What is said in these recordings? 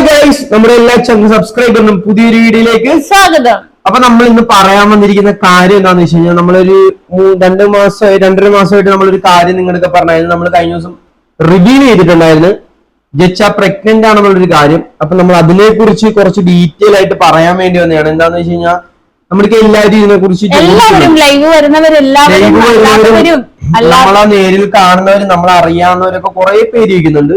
Hi guys നമ്മുടെ എല്ലാ സബ്സ്ക്രൈബറിനും പുതിയൊരു വീഡിയോയിലേക്ക് സ്വാഗതം. അപ്പൊ നമ്മൾ ഇന്ന് പറയാൻ വന്നിരിക്കുന്ന കാര്യം എന്താണെന്ന് വെച്ച് കഴിഞ്ഞാൽ നമ്മളൊരു രണ്ടു രണ്ട് മാസം രണ്ടര മാസമായിട്ട് നമ്മളൊരു കാര്യം നിങ്ങളൊക്കെ പറഞ്ഞായിരുന്നു. നമ്മൾ കഴിഞ്ഞ ദിവസം റിവീൽ ചെയ്തിട്ടുണ്ടായിരുന്നു. ജച്ച പ്രഗ്നന്റ് ആണെന്നുള്ളൊരു കാര്യം. അപ്പൊ നമ്മൾ അതിനെ കുറിച്ച് കുറച്ച് ഡീറ്റെയിൽ ആയിട്ട് പറയാൻ വേണ്ടി വന്നതാണ്. എന്താന്ന് വെച്ച് കഴിഞ്ഞാൽ നമ്മൾക്ക് എല്ലാവരും ഇതിനെ കുറിച്ച് ലൈവ് വരുന്നവരെല്ലാവരും നമ്മളെ നേരിൽ കാണുന്നവരും നമ്മളെ അറിയാവുന്നവരൊക്കെ കുറെ പേര് ഇരിക്കുന്നുണ്ട്.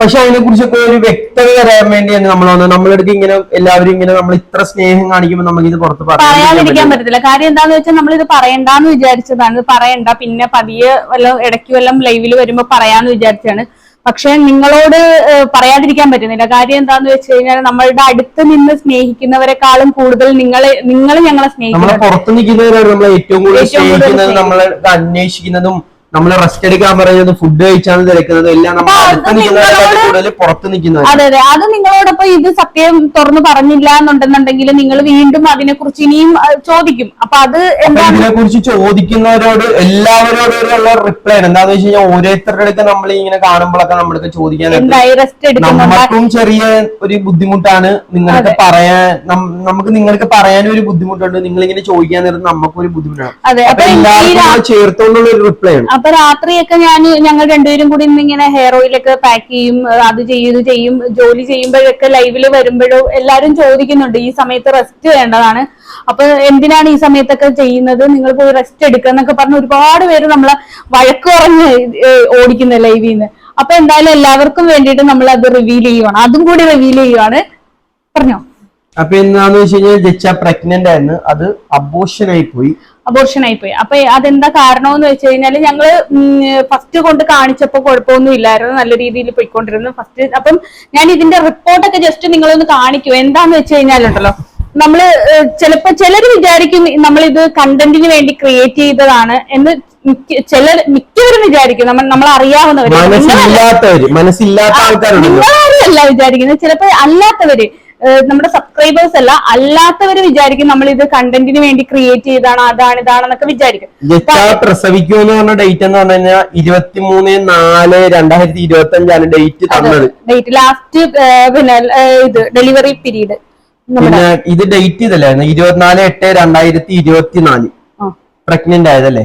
പക്ഷെ അതിനെ കുറിച്ചൊക്കെ ഒരു വ്യക്തത തരാൻ വേണ്ടിയാണ് നമ്മൾ വന്നത് നമ്മളെടുക്ക് ഇങ്ങനെ എല്ലാവരും ഇങ്ങനെ നമ്മൾ ഇത്ര സ്നേഹം കാണിക്കുമ്പോൾ നമുക്ക് ഇത് പുറത്ത് പറയാതിരിക്കാൻ പറ്റത്തില്ല. കാര്യം എന്താന്ന് വെച്ചാൽ നമ്മൾ ഇത് പറയണ്ടെന്ന് വിചാരിച്ചതാണ്. പറയണ്ട. പിന്നെ പതിയെ വല്ല ഇടയ്ക്ക് വല്ലതും ലൈവിൽ വരുമ്പോ പറയാന്ന് വിചാരിച്ചാണ് പക്ഷെ നിങ്ങളോട് പറയാതിരിക്കാൻ പറ്റുന്നില്ല. കാര്യം എന്താന്ന് വെച്ച് കഴിഞ്ഞാൽ നമ്മളുടെ അടുത്ത് നിന്ന് സ്നേഹിക്കുന്നവരെക്കാളും കൂടുതൽ നിങ്ങളെ നിങ്ങൾ ഞങ്ങളെ സ്നേഹിക്കുന്നത് പുറത്ത് നിൽക്കുന്നവരാണ് നമ്മളെ ഏറ്റവും കൂടുതൽ ഏറ്റവും കൂടുതൽ സ്നേഹിക്കുന്നതും നമ്മളെ അന്വേഷിക്കുന്നതും നമ്മളെ റെസ്റ്റ് എടുക്കാൻ പറയുന്നത് ഫുഡ് കഴിച്ചാണ് തിരക്കുന്നത്. എല്ലാം നമ്മൾ അടുത്ത് കൂടുതൽ പുറത്ത് നിൽക്കുന്നത്? അതെ അതെ. അത് നിങ്ങളോടൊപ്പം ഇത് സത്യം തുറന്നു പറഞ്ഞില്ല എന്നുണ്ടെന്നുണ്ടെങ്കിൽ നിങ്ങൾ വീണ്ടും അതിനെ കുറിച്ച് ഇനിയും ചോദിക്കും. അപ്പൊ അത് അതിനെ ഇതിനെ കുറിച്ച് ചോദിക്കുന്നവരോട് എല്ലാവരോടുള്ള റിപ്ലൈ ആണ്. എന്താന്ന് വെച്ച് കഴിഞ്ഞാൽ ഓരോരുത്തരുടെ അടുത്ത് നമ്മൾ ഇങ്ങനെ കാണുമ്പോഴൊക്കെ നമ്മൾക്ക് ചോദിക്കാൻ നമ്മൾക്കും നമുക്കും ചെറിയ ഒരു ബുദ്ധിമുട്ടാണ്. നിങ്ങൾക്ക് പറയാൻ നമുക്ക് നിങ്ങൾക്ക് പറയാൻ ഒരു ബുദ്ധിമുട്ടുണ്ട്. നിങ്ങൾ ഇങ്ങനെ ചോദിക്കാൻ നേരം നമുക്കൊരു ബുദ്ധിമുട്ടാണ്. അതെ. എല്ലാവർക്കും രാ- ഒരു റിപ്ലൈ ആണ്. അപ്പൊ രാത്രിയൊക്കെ ഞാൻ ഞങ്ങൾ രണ്ടുപേരും കൂടി ഇങ്ങനെ ഹെയർ ഓയിലൊക്കെ പാക്ക് ചെയ്യും അത് ചെയ്യും ഇത് ചെയ്യും ജോലി ചെയ്യുമ്പോഴൊക്കെ ലൈവിൽ വരുമ്പോഴും എല്ലാരും ചോദിക്കുന്നുണ്ട് ഈ സമയത്ത് റെസ്റ്റ് വേണ്ടതാണ്. അപ്പൊ എന്തിനാണ് ഈ സമയത്തൊക്കെ ചെയ്യുന്നത്? നിങ്ങൾ പോയി റെസ്റ്റ് എടുക്കുക എന്നൊക്കെ പറഞ്ഞ് ഒരുപാട് പേര് നമ്മളെ വഴക്ക് കുറഞ്ഞ് ഓടിക്കുന്ന ലൈവിൽ നിന്ന് അപ്പൊ എന്തായാലും എല്ലാവർക്കും വേണ്ടിയിട്ട് നമ്മൾ അത് റിവീൽ ചെയ്യുവാണ്. അതും കൂടി റിവീൽ ചെയ്യുവാണ്. പറഞ്ഞോ? അപ്പൊ എന്താന്ന് വെച്ച് കഴിഞ്ഞാൽ ജച്ച പ്രഗ്നന്റ് ആയിരുന്നു. അത് അബോഷനായി പോയി. അബോർഷൻ ആയിപ്പോയി. അപ്പൊ അതെന്താ കാരണം എന്ന് വെച്ച് കഴിഞ്ഞാൽ ഞങ്ങൾ ഫസ്റ്റ് കൊണ്ട് കാണിച്ചപ്പോ കുഴപ്പമൊന്നും ഇല്ലായിരുന്നു. നല്ല രീതിയിൽ പോയിക്കൊണ്ടിരുന്നു. ഫസ്റ്റ് അപ്പം ഞാൻ ഇതിന്റെ റിപ്പോർട്ടൊക്കെ ജസ്റ്റ് നിങ്ങളൊന്ന് കാണിക്കൂ. എന്താന്ന് വെച്ച് കഴിഞ്ഞാലുണ്ടല്ലോ നമ്മൾ ചിലപ്പോ ചിലർ വിചാരിക്കും നമ്മൾ ഇത് കണ്ടന്റിന് വേണ്ടി ക്രിയേറ്റ് ചെയ്തതാണ് എന്ന് മിക്ക- ചിലർ മിക്കവരും വിചാരിക്കും. നമ്മൾ നമ്മൾ അറിയാവുന്നവര് നിങ്ങളല്ല- അല്ല വിചാരിക്കുന്നത്. ചിലപ്പോ അല്ലാത്തവര്. നമ്മുടെ സബ്സ്ക്രൈബേഴ്സ് അല്ല അല്ലാത്തവര് വിചാരിക്കും നമ്മൾ ഇത് കണ്ടന്റിന് വേണ്ടി ക്രിയേറ്റ് ചെയ്താണ് അതാണ് ഇതാണെന്നൊക്കെ വിചാരിക്കും. പ്രസവിക്കുമെന്ന് പറഞ്ഞ ഡേറ്റ് എന്ന് പറഞ്ഞു കഴിഞ്ഞാൽ ഇരുപത്തിമൂന്ന് നാല് രണ്ടായിരത്തി ഇരുപത്തി അഞ്ചാണ് ഡേറ്റ് തന്നത്. ഡേറ്റ് ലാസ്റ്റ് പിന്നെ ഇത് ഡെലിവറി പീരീഡ് പിന്നെ ഇത് ഡേറ്റ് ഇതല്ലേ? ഇരുപത്തിനാല് എട്ട് രണ്ടായിരത്തി ഇരുപത്തിനാല്. പ്രഗ്നന്റ് ആയതല്ലേ?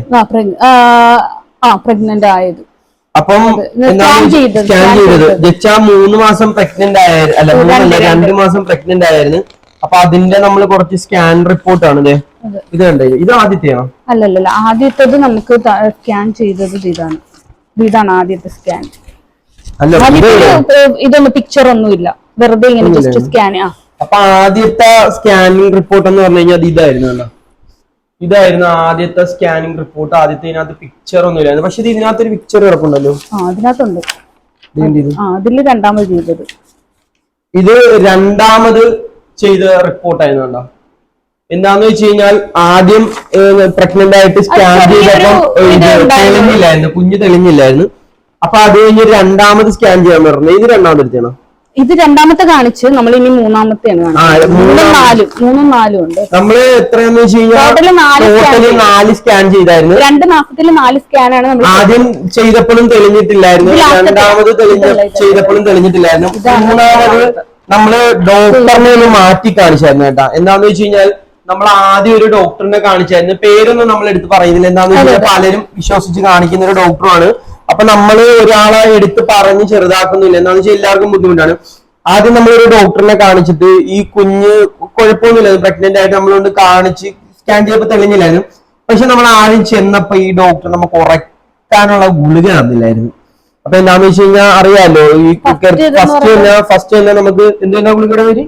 ആ പ്രഗ്നന്റ് ആയത്. അപ്പം സ്കാൻ ചെയ്തത്? ചെയ്തത്. ജച്ച മൂന്ന് മാസം പ്രഗ്നന്റ് ആയിരുന്നു അല്ല മൂന്നല്ല രണ്ട്. മാസം പ്രഗ്നന്റ് ആയിരുന്നു. അപ്പൊ അതിന്റെ നമ്മൾ കുറച്ച് സ്കാൻ റിപ്പോർട്ട് ആണ്. ഇത്. കണ്ടേ? ഇത് ആദ്യത്തെയാണോ? അല്ലല്ലല്ല ആദ്യത്തേത് നമുക്ക് സ്കാൻ ചെയ്തത് ഇതാണ്. ഇതാണ് ആദ്യത്തെ സ്കാൻ അല്ല ഇതൊന്നും പിക്ചർ ഒന്നുമില്ല. വെറുതെ ഇങ്ങനെ ജസ്റ്റ് സ്കാൻ ആ. അപ്പൊ ആദ്യത്തെ സ്കാനിങ് റിപ്പോർട്ട് എന്ന് പറഞ്ഞു കഴിഞ്ഞാൽ ഇതായിരുന്നു ഇതായിരുന്നു ആദ്യത്തെ സ്കാനിങ് റിപ്പോർട്ട് ആദ്യത്തെ ഇതിനകത്ത് പിക്ചർ ഒന്നും ഇല്ലായിരുന്നു പക്ഷെ ഇത് ഇതിനകത്ത് ഒരു പിക്ചർ കിടപ്പുണ്ടല്ലോ. ആ അതിനകത്തുണ്ട്? ആ രണ്ടാമത് ചെയ്തത്. ഇത് രണ്ടാമത് ചെയ്ത റിപ്പോർട്ടായിരുന്നു കണ്ടോ? എന്താന്ന് വെച്ച് കഴിഞ്ഞാൽ ആദ്യം പ്രഗ്നന്റ് ആയിട്ട് സ്കാൻ ചെയ്തപ്പോൾ തെളിഞ്ഞില്ലായിരുന്നു. കുഞ്ഞ് തെളിഞ്ഞില്ലായിരുന്നു. അപ്പൊ അത് കഴിഞ്ഞ് രണ്ടാമത് സ്കാൻ ചെയ്യാൻ പറഞ്ഞു. ഇത് രണ്ടാമത് എടുത്തണം ഇത് രണ്ടാമത്തെ കാണിച്ച് നമ്മൾ ഇനി മൂന്നാമത്തെയാണ് കാണിച്ചത്. മൂന്നും മൂന്നാമത്തെ. നാലും മൂന്നും നാലും ഉണ്ട്. നമ്മൾ എത്രയാന്ന് വെച്ച് കഴിഞ്ഞാൽ നാല് സ്കാൻ ചെയ്തായിരുന്നു. രണ്ട് മാസത്തിൽ നാല് സ്കാനാണ് നമ്മൾ ആദ്യം ചെയ്തപ്പോഴും തെളിഞ്ഞിട്ടില്ലായിരുന്നു. രണ്ടാമത്. ചെയ്തപ്പോഴും തെളിഞ്ഞിട്ടില്ലായിരുന്നു. മൂന്നാമത് നമ്മൾ ഡോക്ടറിനെ ഒന്ന് മാറ്റി കാണിച്ചായിരുന്നു കേട്ടാ. എന്താന്ന് വെച്ച് കഴിഞ്ഞാൽ നമ്മൾ ആദ്യം ഒരു ഡോക്ടറിനെ കാണിച്ചായിരുന്നു. പേരൊന്നും നമ്മൾ എടുത്ത് പറയുന്നില്ല. എന്താന്ന് വെച്ചാൽ പലരും വിശ്വസിച്ച് കാണിക്കുന്ന ഒരു ഡോക്ടറാണ് അപ്പൊ നമ്മൾ ഒരാളെ എടുത്ത് പറഞ്ഞ് ചെറുതാക്കുന്നില്ല. എന്താണെന്ന് വെച്ചാൽ എല്ലാവർക്കും ബുദ്ധിമുട്ടാണ്. ആദ്യം നമ്മൾ ഒരു ഡോക്ടറിനെ കാണിച്ചിട്ട് ഈ കുഞ്ഞ് കുഴപ്പമൊന്നുമില്ല. പ്രഗ്നന്റ് ആയിട്ട് നമ്മളോട് കാണിച്ച് സ്കാൻ ചെയ്തപ്പോ തെളിഞ്ഞില്ലായിരുന്നു. പക്ഷെ നമ്മൾ ആദ്യം ചെന്നപ്പോ ഈ ഡോക്ടർ നമുക്ക് ഉറക്കാനുള്ള ഗുളിക തന്നില്ലായിരുന്നു. അപ്പൊ എന്താന്ന് വെച്ച് കഴിഞ്ഞാൽ അറിയാലോ ഈ ഫസ്റ്റ് തന്നെ ഫസ്റ്റ് തന്നെ നമുക്ക് എന്തെന്നാ ഗുളികയുടെ പേര്?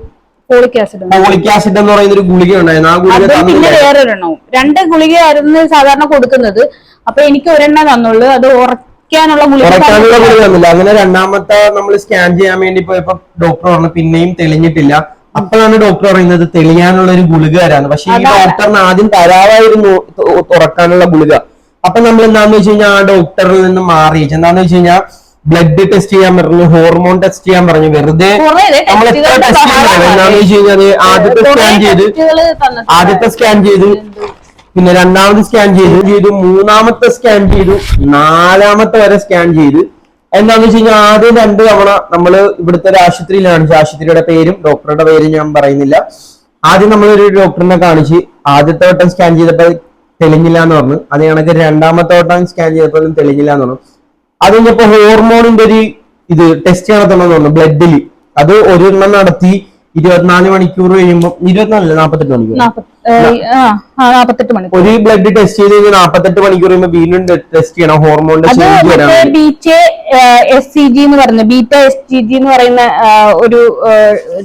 ഫോളിക് ആസിഡ് ഫോളിക് ആസിഡ് എന്ന് പറയുന്ന ഒരു ഗുളിക ഉണ്ടായിരുന്നു. ആ ഗുളിക പിന്നെ വേറൊരെണ്ണവും രണ്ട് ഗുളികയായിരുന്നു സാധാരണ കൊടുക്കുന്നത്. അപ്പൊ എനിക്ക് ഒരെണ്ണം തന്നുള്ളൂ. അത് ഉറക്കാനുള്ള ഗുളിക തന്നില്ല. അങ്ങനെ രണ്ടാമത്തെ നമ്മൾ സ്കാൻ ചെയ്യാൻ വേണ്ടി പോയപ്പോ ഡോക്ടർ പറഞ്ഞു പിന്നെയും തെളിഞ്ഞിട്ടില്ല. അപ്പോഴാണ് ഡോക്ടർ പറയുന്നത് തെളിയാനുള്ള ഒരു ഗുളിക തരാന്ന്. പക്ഷെ ഈ. ഡോക്ടറിന് ആദ്യം തരാറായിരുന്നു തുറക്കാനുള്ള ഗുളിക. അപ്പൊ നമ്മൾ എന്താന്ന് വെച്ച് കഴിഞ്ഞാൽ ആ ഡോക്ടറിൽ നിന്ന് മാറി. എന്താന്ന് വെച്ച് കഴിഞ്ഞാൽ ബ്ലഡ് ടെസ്റ്റ് ചെയ്യാൻ പറഞ്ഞു ഹോർമോൺ ടെസ്റ്റ് ചെയ്യാൻ പറഞ്ഞു. വെറുതെ നമ്മൾ എത്ര ടെസ്റ്റ് ചെയ്യുന്നത് എന്താന്ന് വെച്ച് കഴിഞ്ഞാൽ ആദ്യത്തെ സ്കാൻ ചെയ്ത് ആദ്യത്തെ സ്കാൻ ചെയ്തു പിന്നെ രണ്ടാമത് സ്കാൻ ചെയ്തു ചെയ്തു മൂന്നാമത്തെ സ്കാൻ ചെയ്തു നാലാമത്തെ വരെ സ്കാൻ ചെയ്തു. എന്താന്ന് വെച്ച് കഴിഞ്ഞാൽ ആദ്യം രണ്ട് തവണ നമ്മൾ ഇവിടുത്തെ ഒരു ആശുപത്രിയിൽ കാണിച്ചു ആശുപത്രിയുടെ പേരും ഡോക്ടറുടെ പേരും ഞാൻ പറയുന്നില്ല. ആദ്യം നമ്മൾ ഒരു ഡോക്ടറിനെ കാണിച്ച് ആദ്യത്തെ വട്ടം സ്കാൻ ചെയ്തപ്പോൾ തെളിഞ്ഞില്ല എന്ന് പറഞ്ഞു. അത് കണക്ക് രണ്ടാമത്തെ വട്ടം സ്കാൻ ചെയ്തപ്പോഴും തെളിഞ്ഞില്ല എന്ന് പറഞ്ഞു. അത് കഴിഞ്ഞപ്പോ ഹോർമോണിന്റെ ഒരു ഇത് ടെസ്റ്റ് നടത്തണമെന്ന് പറഞ്ഞു ബ്ലഡിൽ അത് ഒരെണ്ണം നടത്തി. ഇരുപത്തിനാല് മണിക്കൂർ കഴിയുമ്പോൾ ഇരുപത്തിനാലല്ല? നാൽപ്പത്തെട്ട് മണിക്കൂർ. നാപ്പത്തെട്ട് മണിക്കൂർ. ഒരു ബ്ലഡ് ടെസ്റ്റ് ചെയ്ത് കഴിഞ്ഞാൽ നാപ്പത്തെട്ട് മണിക്കൂർ കഴിയുമ്പോൾ വീണ്ടും ടെസ്റ്റ് ചെയ്യണം. ഹോർമോണിന്റെ ചേഞ്ച് വരാൻ ബീറ്റ് എസ് സി ജി എന്ന് പറയുന്ന ബീറ്റ എസ് ജി ജി എന്ന് പറയുന്ന ഒരു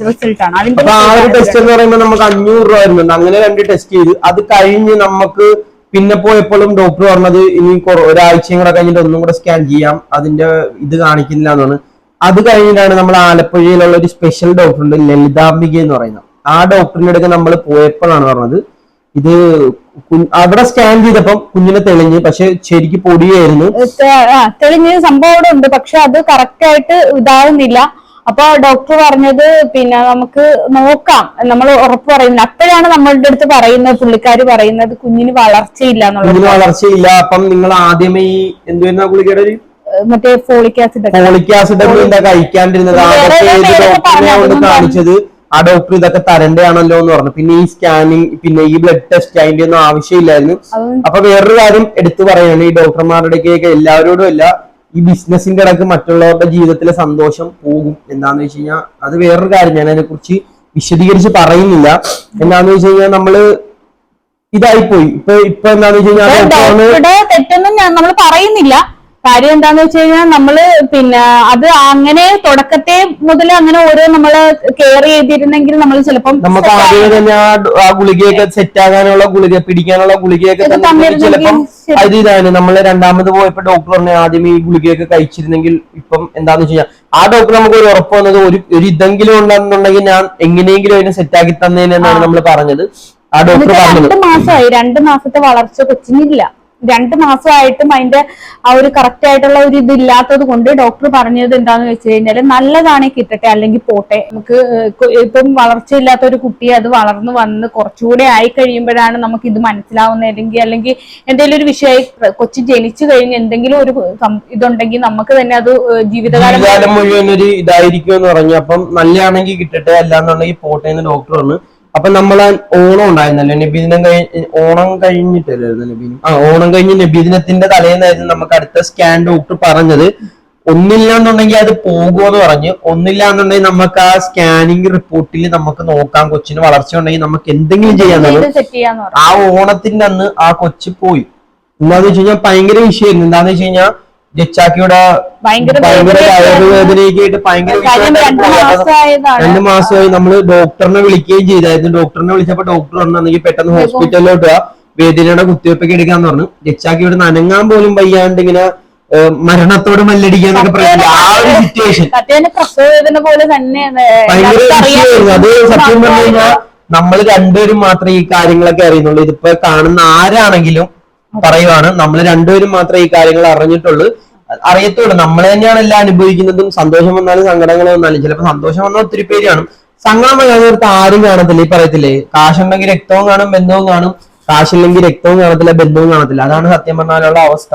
റിസൾട്ട് ആണ്. അതിന്റെ ആ ഒരു ടെസ്റ്റ് എന്ന് പറയുമ്പോൾ നമുക്ക് അഞ്ഞൂറ് രൂപ വരുന്നുണ്ട്. അങ്ങനെ രണ്ട് ടെസ്റ്റ് ചെയ്ത് അത് കഴിഞ്ഞ് നമുക്ക് പിന്നെ പോയപ്പോഴും ഡോക്ടർ പറഞ്ഞത് ഇനി ഒരാഴ്ചയും കൂടെ കഴിഞ്ഞിട്ട് ഒന്നും കൂടെ സ്കാൻ ചെയ്യാം. അതിന്റെ ഇത് കാണിക്കുന്നില്ല എന്നാണ്. അത് കഴിഞ്ഞിട്ടാണ് നമ്മൾ ആലപ്പുഴയിലുള്ള ഒരു സ്പെഷ്യൽ ഡോക്ടർ ഉണ്ട് ലളിതാംബിക എന്ന് പറയുന്നത്. ആ ഡോക്ടറിന്റെ അടുത്ത് നമ്മൾ പോയപ്പോഴാണ് പറഞ്ഞത് ഇത് അവിടെ സ്കാൻ ചെയ്തപ്പം കുഞ്ഞിനെ തെളിഞ്ഞ് പക്ഷെ ശരിക്ക് പൊടിയായിരുന്നു. തെളിഞ്ഞ് സംഭവം അവിടെ ഉണ്ട് പക്ഷെ അത് കറക്റ്റ് ആയിട്ട് ഇതാവുന്നില്ല. അപ്പൊ ഡോക്ടർ പറഞ്ഞത് പിന്നെ നമുക്ക് നോക്കാം നമ്മൾ ഉറപ്പ് പറയുന്നത് അപ്പോഴാണ് നമ്മളുടെ അടുത്ത് പറയുന്നത് പുള്ളിക്കാര് പറയുന്നത് കുഞ്ഞിന് വളർച്ചയില്ല എന്നുള്ളത്. കുഞ്ഞിന് വളർച്ചയില്ല അപ്പം നിങ്ങൾ ആദ്യമേ ഈ എന്തുവരുന്ന പുള്ളിക്കാരുടെ മറ്റേ ഫോളിക് ആസിഡ് ഫോളിക് ആസിഡ് ഒക്കെ എന്താ കഴിക്കാണ്ടിരുന്നത്? കാണിച്ചത്? ആ ഡോക്ടർ ഇതൊക്കെ തരണ്ടയാണല്ലോ എന്ന് പറഞ്ഞു. പിന്നെ ഈ സ്കാനിങ് പിന്നെ ഈ ബ്ലഡ് ടെസ്റ്റ് അതിന്റെ ഒന്നും ആവശ്യമില്ലായിരുന്നു. അപ്പൊ വേറൊരു കാര്യം എടുത്തു പറയാണ് ഈ ഡോക്ടർമാരുടെയൊക്കെ എല്ലാവരോടും അല്ല ഈ ബിസിനസിന്റെ ഇടയ്ക്ക് മറ്റുള്ളവരുടെ ജീവിതത്തിലെ സന്തോഷം പോകും. എന്താന്ന് വെച്ച് കഴിഞ്ഞാൽ അത് വേറൊരു കാര്യം ഞാൻ അതിനെ കുറിച്ച് വിശദീകരിച്ച് പറയുന്നില്ല. എന്താന്ന് വെച്ച് കഴിഞ്ഞാൽ നമ്മൾ ഇതായിപ്പോയി. ഇപ്പൊ ഇപ്പൊ എന്താന്ന് വെച്ച് കഴിഞ്ഞാൽ തെറ്റൊന്നും നമ്മൾ പറയുന്നില്ല. കാര്യം എന്താന്ന് വെച്ച് കഴിഞ്ഞാൽ നമ്മൾ പിന്നെ അത് അങ്ങനെ തുടക്കത്തെ മുതൽ അങ്ങനെ ഓരോ നമ്മൾ കെയർ ചെയ്തിരുന്നെങ്കിൽ നമ്മൾ ചിലപ്പം നമുക്ക് ആദ്യമേ തന്നെ ആ ഗുളികയൊക്കെ സെറ്റ് ആകാനുള്ള ഗുളിക പിടിക്കാനുള്ള ഗുളികയൊക്കെ ചിലപ്പം അത് ഇതാണ്. നമ്മൾ രണ്ടാമത് പോയപ്പോ ഡോക്ടർ പറഞ്ഞു ആദ്യം ഈ ഗുളികയൊക്കെ കഴിച്ചിരുന്നെങ്കിൽ ഇപ്പം എന്താന്ന് വെച്ച് കഴിഞ്ഞാൽ ആ ഡോക്ടർ നമുക്ക് ഒരു ഉറപ്പ് വന്നത് ഒരു ഒരു ഇതെങ്കിലും ഉണ്ടെന്നുണ്ടെങ്കിൽ ഞാൻ എങ്ങനെയെങ്കിലും അതിനെ സെറ്റ് ആക്കി തന്നേനെന്നാണ് നമ്മൾ പറഞ്ഞത്. ആ ഡോക്ടർ പറഞ്ഞത്. രണ്ട് മാസമായി രണ്ട് മാസത്തെ വളർച്ച കൊച്ചിനില്ല. രണ്ട് മാസമായിട്ടും അതിന്റെ ആ ഒരു കറക്റ്റ് ആയിട്ടുള്ള ഒരു ഇത് ഇല്ലാത്തത് കൊണ്ട് ഡോക്ടർ പറഞ്ഞത് എന്താന്ന് വെച്ച് കഴിഞ്ഞാൽ നല്ലതാണെങ്കിൽ കിട്ടട്ടെ അല്ലെങ്കിൽ പോട്ടെ. നമുക്ക് ഇപ്പം വളർച്ചയില്ലാത്ത ഒരു കുട്ടി അത് വളർന്നു വന്ന് കുറച്ചുകൂടെ ആയി കഴിയുമ്പോഴാണ് നമുക്ക് ഇത് മനസ്സിലാവുന്നത് അല്ലെങ്കിൽ അല്ലെങ്കിൽ എന്തെങ്കിലും ഒരു വിഷയമായി കൊച്ചു ജനിച്ചു കഴിഞ്ഞ് എന്തെങ്കിലും ഒരു ഇതുണ്ടെങ്കിൽ നമുക്ക് തന്നെ അത് ജീവിതകാലം ജീവിതകാലം മുഴുവൻ ഒരു ഇതായിരിക്കും എന്ന് പറഞ്ഞു അപ്പം നല്ലതാണെങ്കിൽ കിട്ടട്ടെ അല്ലാന്നുണ്ടെങ്കിൽ പോട്ടെ എന്ന് ഡോക്ടർ പറഞ്ഞു. അപ്പൊ നമ്മൾ ഓണം ഉണ്ടായിരുന്നല്ലോ നബീദിനം കഴിഞ്ഞ ഓണം കഴിഞ്ഞിട്ടല്ലായിരുന്നു നബീദിനം? ആ ഓണം കഴിഞ്ഞ് നബീദിനത്തിന്റെ തലേന്നായിരുന്നു നമുക്ക് അടുത്ത സ്കാൻ ഡോക്ടർ പറഞ്ഞത്. ഒന്നില്ല എന്നുണ്ടെങ്കിൽ അത് പോകുമെന്ന് പറഞ്ഞ്. ഒന്നില്ല എന്നുണ്ടെങ്കിൽ നമുക്ക് ആ സ്കാനിങ് റിപ്പോർട്ടിൽ നമുക്ക് നോക്കാം. കൊച്ചിന് വളർച്ച ഉണ്ടെങ്കിൽ നമുക്ക് എന്തെങ്കിലും ചെയ്യാൻ ആ ഓണത്തിന്റെ അന്ന് ആ കൊച്ചു പോയി. എന്താന്ന് വെച്ച് കഴിഞ്ഞാൽ ഭയങ്കര വിഷയമായിരുന്നു. എന്താന്ന് വെച്ച് കഴിഞ്ഞാൽ ജച്ചാക്കിയുടെ ഭയങ്കര ഭയങ്കര രണ്ടു ഭയങ്കര മാസമായി നമ്മൾ ഡോക്ടറിനെ വിളിക്കുകയും ചെയ്തായിരുന്നു. ഡോക്ടറിനെ വിളിച്ചപ്പോ ഡോക്ടർ പറഞ്ഞെങ്കിൽ പെട്ടെന്ന് ഹോസ്പിറ്റലിലോട്ട് വേദനയുടെ കുത്തിവെപ്പൊക്കെ എടുക്കാന്ന് പറഞ്ഞു. ജച്ചാക്കി ഇവിടെ നനങ്ങാൻ പോലും വയ്യാണ്ട് ഇങ്ങനെ മരണത്തോട് മല്ലടിക്കാന്നൊക്കെ പറയുന്നത് ആ ഒരു സിറ്റുവേഷൻ ഭയങ്കര അത് സത്യം പറഞ്ഞു കഴിഞ്ഞാൽ നമ്മൾ രണ്ടുപേരും മാത്രമേ ഈ കാര്യങ്ങളൊക്കെ അറിയുന്നുള്ളൂ. ഇതിപ്പോ കാണുന്ന ആരാണെങ്കിലും പറയുവാണ്. നമ്മൾ രണ്ടുപേരും മാത്രമേ ഈ കാര്യങ്ങൾ അറിഞ്ഞിട്ടുള്ളൂ. അറിയത്തുള്ളൂ. നമ്മൾ തന്നെയാണ് എല്ലാം അനുഭവിക്കുന്നതും സന്തോഷം വന്നാലും സങ്കടങ്ങൾ വന്നാലും. ചിലപ്പോൾ സന്തോഷം വന്നാൽ ഒത്തിരി പേര് കാണും സങ്കടം വരാത്ത ആരും കാണത്തില്ല. ഈ പറയത്തില്ലേ? കാശുണ്ടെങ്കിൽ രക്തവും കാണും ബന്ധവും കാണും. കാശില്ലെങ്കിൽ രക്തവും കാണത്തില്ല ബന്ധവും കാണത്തില്ല. അതാണ് സത്യം പറഞ്ഞാലുള്ള അവസ്ഥ.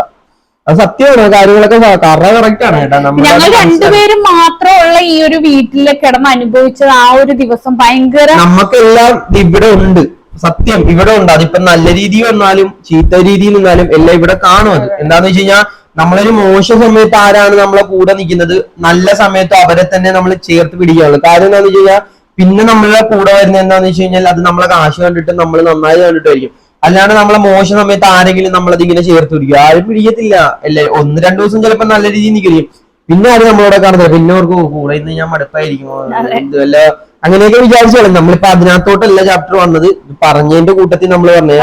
അത് സത്യമാണ്. കാര്യങ്ങളൊക്കെ കറ കറക്റ്റ് ആണ് കേട്ടോ. നമ്മൾ ഞങ്ങൾ രണ്ടുപേരും മാത്രമുള്ള ഈ ഒരു വീട്ടിലെ കിടന്ന് അനുഭവിച്ചത് ആ ഒരു ദിവസം ഭയങ്കര നമുക്കെല്ലാം ഇവിടെ ഉണ്ട്. സത്യം ഇവിടെ ഉണ്ട്. അതിപ്പോ നല്ല രീതി വന്നാലും ചീത്ത രീതിയിൽ നിന്നാലും എല്ലാം ഇവിടെ കാണും അത്. എന്താന്ന് വെച്ച് കഴിഞ്ഞാൽ നമ്മളൊരു മോശ സമയത്ത് ആരാണ് നമ്മളെ കൂടെ നിൽക്കുന്നത്? നല്ല സമയത്ത് അവരെ തന്നെ നമ്മൾ ചേർത്ത് പിടിക്കുകയാണ് കാര്യം എന്താന്ന് വെച്ച് കഴിഞ്ഞാൽ പിന്നെ നമ്മളെ കൂടെ വരുന്നത് എന്താന്ന് വെച്ച് കഴിഞ്ഞാൽ അത് നമ്മളെ കാശ് കണ്ടിട്ട് നമ്മൾ നന്നായി കണ്ടിട്ടായിരിക്കും. അല്ലാണ്ട് നമ്മളെ മോശ സമയത്ത് ആരെങ്കിലും നമ്മളത് ഇങ്ങനെ ചേർത്ത് പിടിക്കും. ആരും പിടിക്കത്തില്ല. അല്ലേ? ഒന്ന് രണ്ടു ദിവസം ചിലപ്പോൾ നല്ല രീതിയിൽ നിൽക്കും. പിന്നെ ആരും നമ്മളോട് കാണത്തില്ല പിന്നെ അവർക്ക് കൂടെ ഇന്ന് ഞാൻ മടുപ്പായിരിക്കും. വല്ല അങ്ങനെയൊക്കെ വിചാരിച്ചാണ്. നമ്മളിപ്പോ അതിനകത്തോട്ടല്ല ചാപ്റ്റർ വന്നത്. പറഞ്ഞതിന്റെ കൂട്ടത്തിൽ നമ്മൾ പറഞ്ഞ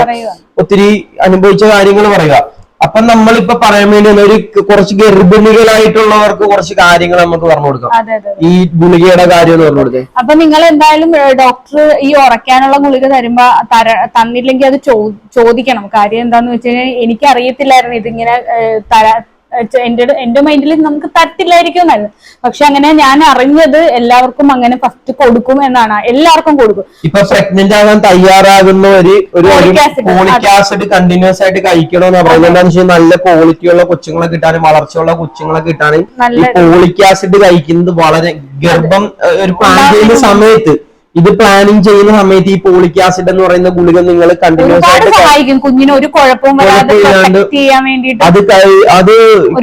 ഒത്തിരി അനുഭവിച്ച കാര്യങ്ങൾ പറയുക. അപ്പൊ നമ്മളിപ്പോ പറയാൻ വേണ്ടി ഒരു കുറച്ച് ഗർഭിണികളായിട്ടുള്ളവർക്ക് കുറച്ച് കാര്യങ്ങൾ നമുക്ക് പറഞ്ഞു കൊടുക്കാം. ഈ ഗുളികയുടെ കാര്യം പറഞ്ഞു കൊടുത്തേ അപ്പൊ നിങ്ങൾ എന്തായാലും ഡോക്ടർ ഈ ഉറക്കാനുള്ള ഗുളിക തരുമ്പോ തര തന്നില്ലെങ്കിൽ അത് ചോദിക്കണം. കാര്യം എന്താന്ന് വെച്ച് കഴിഞ്ഞാൽ എനിക്ക് അറിയത്തില്ലായിരുന്നു ഇതിങ്ങനെ എന്റെ എന്റെ മൈൻഡിൽ നമുക്ക് തട്ടില്ലായിരിക്കും നല്ലത് പക്ഷെ അങ്ങനെ ഞാൻ അറിഞ്ഞത് എല്ലാവർക്കും അങ്ങനെ ഫസ്റ്റ് കൊടുക്കും എന്നാണ്. എല്ലാവർക്കും കൊടുക്കും. ഇപ്പൊ പ്രഗ്നന്റ് ആകാൻ തയ്യാറാകുന്ന ഒരു ഫോളിക് ആസിഡ് കണ്ടിന്യൂസ് ആയിട്ട് കഴിക്കണമെന്ന് പറയുന്നത് എന്താണെന്ന് വെച്ചാൽ നല്ല ക്വാളിറ്റിയുള്ള കൊച്ചുങ്ങളെ കിട്ടാനും വളർച്ചയുള്ള കൊച്ചുങ്ങളെ കിട്ടാനും ഈ ഫോളിക് ആസിഡ് കഴിക്കുന്നത് വളരെ ഗർഭം ഒരു പ്ലാൻ ചെയ്യുന്ന സമയത്ത് ഇത് പ്ലാനിങ് ചെയ്യുന്ന സമയത്ത് ഈ പോളിക് ആസിഡ് എന്ന് പറയുന്ന ഗുളിക നിങ്ങൾ കണ്ടിന്യൂസ് ആയിട്ട് സഹായിക്കും. കുഞ്ഞിന് ഒരു കുഴപ്പവും അത് അത്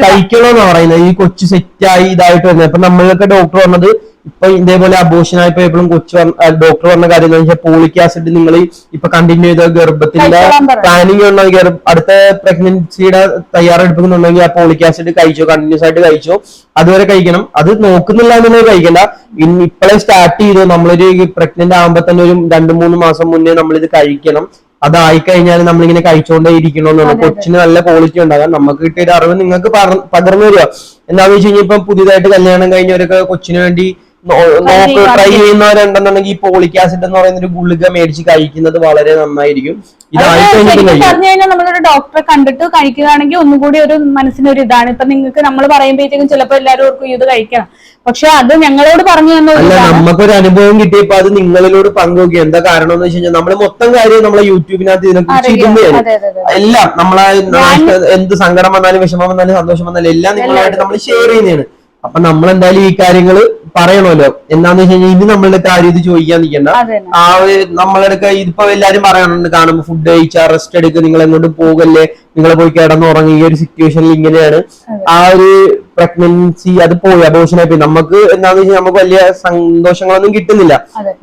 കഴിക്കണമെന്നാ പറയുന്നത്. ഈ കൊച്ചു സെറ്റായി ഇതായിട്ട് വരുന്നത്. അപ്പൊ നമ്മളൊക്കെ ഡോക്ടർ പറഞ്ഞത് ഇപ്പൊ ഇതേപോലെ അബോഷനായപ്പോ എപ്പോഴും കൊച്ചു ഡോക്ടർ പറഞ്ഞ കാര്യം എന്താ വെച്ചാൽ പോളിക് ആസിഡ് നിങ്ങൾ ഇപ്പൊ കണ്ടിന്യൂ ചെയ്ത ഗർഭത്തിന്റെ. പ്ലാനിങ് ഉണ്ടെങ്കിൽ അടുത്ത പ്രഗ്നൻസിയുടെ തയ്യാറെടുക്കുന്നുണ്ടെങ്കിൽ ആ പോളിക് ആസിഡ് കഴിച്ചോ കണ്ടിന്യൂസ് ആയിട്ട് കഴിച്ചോ അതുവരെ കഴിക്കണം. അത് നോക്കുന്നില്ല എന്നുള്ളത് കഴിക്കണ്ട. ഇപ്പോഴേ സ്റ്റാർട്ട് ചെയ്തു. നമ്മളൊരു പ്രഗ്നന്റ് ആകുമ്പോ തന്നെ ഒരു രണ്ടു മൂന്ന് മാസം മുന്നേ നമ്മൾ ഇത് കഴിക്കണം. അതായി കഴിഞ്ഞാൽ നമ്മളിങ്ങനെ കഴിച്ചുകൊണ്ടേ ഇരിക്കണമെന്നാണ് കൊച്ചിന് നല്ല ക്വാളിറ്റി ഉണ്ടാകാം. നമുക്ക് കിട്ടിയ ഒരു അറിവ് നിങ്ങൾക്ക് പകർന്നു തരിക എന്താണെന്ന് വെച്ച് കഴിഞ്ഞാൽ ഇപ്പം പുതിയതായിട്ട് കല്യാണം കഴിഞ്ഞവരൊക്കെ കൊച്ചിന് വേണ്ടി നോക്ക് ട്രൈ ചെയ്യുന്നവരുണ്ടെന്നുണ്ടെങ്കിൽ ഈ പോളിക് ആസിഡ് എന്ന് പറയുന്ന ഒരു ഗുളിക മേടിച്ച് കഴിക്കുന്നത് വളരെ നന്നായിരിക്കും. നമ്മളൊരു ഡോക്ടറെ കണ്ടിട്ട് കഴിക്കുകയാണെങ്കിൽ ഒന്നുകൂടി ഒരു മനസ്സിനൊരു ഇതാണ്. ഇപ്പൊ നിങ്ങൾക്ക് നമ്മൾ പറയുമ്പോഴത്തേക്കും ചിലപ്പോൾ എല്ലാവരും ഓർക്കും ഇത് കഴിക്കണം. പക്ഷെ അത് ഞങ്ങളോട് പറഞ്ഞു തന്നെ അല്ല നമുക്കൊരു അനുഭവം കിട്ടിയപ്പോ അത് നിങ്ങളിലോട് പങ്കുവെക്കുക. എന്താ കാരണം എന്ന് വെച്ച് കഴിഞ്ഞാൽ നമ്മൾ മൊത്തം കാര്യം നമ്മളെ യൂട്യൂബിനകത്ത് ഇതിനെ കുറിച്ച്. എല്ലാം നമ്മളെ എന്ത് സങ്കടം വന്നാലും വിഷമം വന്നാലും സന്തോഷം വന്നാലും എല്ലാം നിങ്ങളായിട്ട് നമ്മൾ ഷെയർ ചെയ്യുന്നതാണ്. അപ്പൊ നമ്മൾ എന്തായാലും ഈ കാര്യങ്ങൾ പറയണമല്ലോ. എന്താന്ന് വെച്ച് കഴിഞ്ഞാൽ ഇനി നമ്മളുടെ കാര്യം ഇത് ചോദിക്കാൻ നിൽക്കണ്ട ആ ഒരു നമ്മളെടുക്ക ഇതിപ്പോ എല്ലാരും പറയണുണ്ട് കാണുമ്പോ ഫുഡ് കഴിച്ചാ റെസ്റ്റ് എടുക്കുക നിങ്ങൾ എങ്ങോട്ടും പോകല്ലേ നിങ്ങൾ പോയി കിടന്നുറങ്ങി ഈ ഒരു സിറ്റുവേഷനിൽ ഇങ്ങനെയാണ്. ആ ഒരു പ്രഗ്നൻസി അത് പോയി അബോഷനായി പോയി നമുക്ക് എന്താന്ന് വെച്ചാൽ നമുക്ക് വലിയ സന്തോഷങ്ങളൊന്നും കിട്ടുന്നില്ല.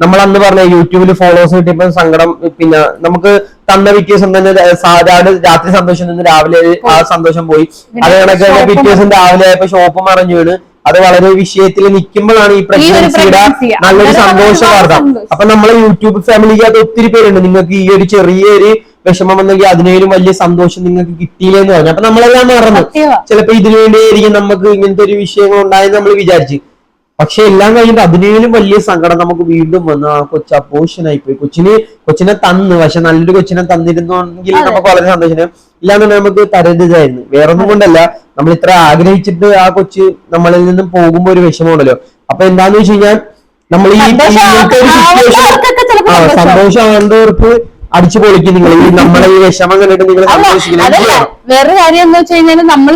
നമ്മൾ അന്ന് പറഞ്ഞ യൂട്യൂബിൽ ഫോളോവേഴ്സ് കിട്ടിയപ്പോ സങ്കടം പിന്നെ നമുക്ക് തന്ന പിറ്റേ ദിവസം തന്നെ സാധാരണ രാത്രി സന്തോഷം നിന്ന് രാവിലെ ആ സന്തോഷം പോയി. അത് കണക്ക് പിറ്റേ ദിവസം രാവിലെ ആയപ്പോ ഷോപ്പ് മറിഞ്ഞു വീണ്. അത് വളരെ വിഷയത്തിൽ നിൽക്കുമ്പോഴാണ് ഈ പ്രഗ്നൻസിയുടെ നല്ലൊരു സന്തോഷ വാർത്ത. അപ്പൊ നമ്മളെ യൂട്യൂബ് ഫാമിലിക്ക് അത് ഒത്തിരി പേരുണ്ട്. നിങ്ങൾക്ക് ഈ ഒരു ചെറിയൊരു വിഷമം വന്നെങ്കിൽ അതിനേലും വലിയ സന്തോഷം നിങ്ങൾക്ക് കിട്ടിയില്ലെന്ന് പറഞ്ഞു. അപ്പൊ നമ്മളെല്ലാം മറന്നു. ചിലപ്പോ ഇതിനു വേണ്ടിയായിരിക്കും നമുക്ക് ഇങ്ങനത്തെ ഒരു വിഷയങ്ങൾ ഉണ്ടായെന്ന് നമ്മൾ വിചാരിച്ചു. പക്ഷെ എല്ലാം കഴിഞ്ഞിട്ട് അതിനേലും വലിയ സങ്കടം നമുക്ക് വീണ്ടും വന്നു ആ കൊച്ചു അപ്പോഷനായി പോയി കൊച്ചിന് കൊച്ചിനെ തന്നു പക്ഷെ നല്ലൊരു കൊച്ചിനെ തന്നിരുന്നെങ്കിൽ നമുക്ക് വളരെ സന്തോഷം. ഇല്ലാന്നുണ്ടെങ്കിൽ നമുക്ക് തരരുതായിരുന്നു. വേറൊന്നും കൊണ്ടല്ല. നമ്മൾ ഇത്ര ആഗ്രഹിച്ചിട്ട് ആ കൊച്ച് നമ്മളിൽ നിന്നും പോകുമ്പോ ഒരു വിഷമമുണ്ടല്ലോ. അപ്പൊ എന്താന്ന് വെച്ച് കഴിഞ്ഞാൽ നമ്മൾ ഈ സന്തോഷം ഇങ്ങനത്തെ അടിച്ചു പൊളിക്കും നിങ്ങൾ ഈ നമ്മളെ ഈ വിഷമം കണ്ടിട്ട് നിങ്ങൾ വേറൊരു കാര്യം എന്ന് വെച്ച് കഴിഞ്ഞാൽ നമ്മൾ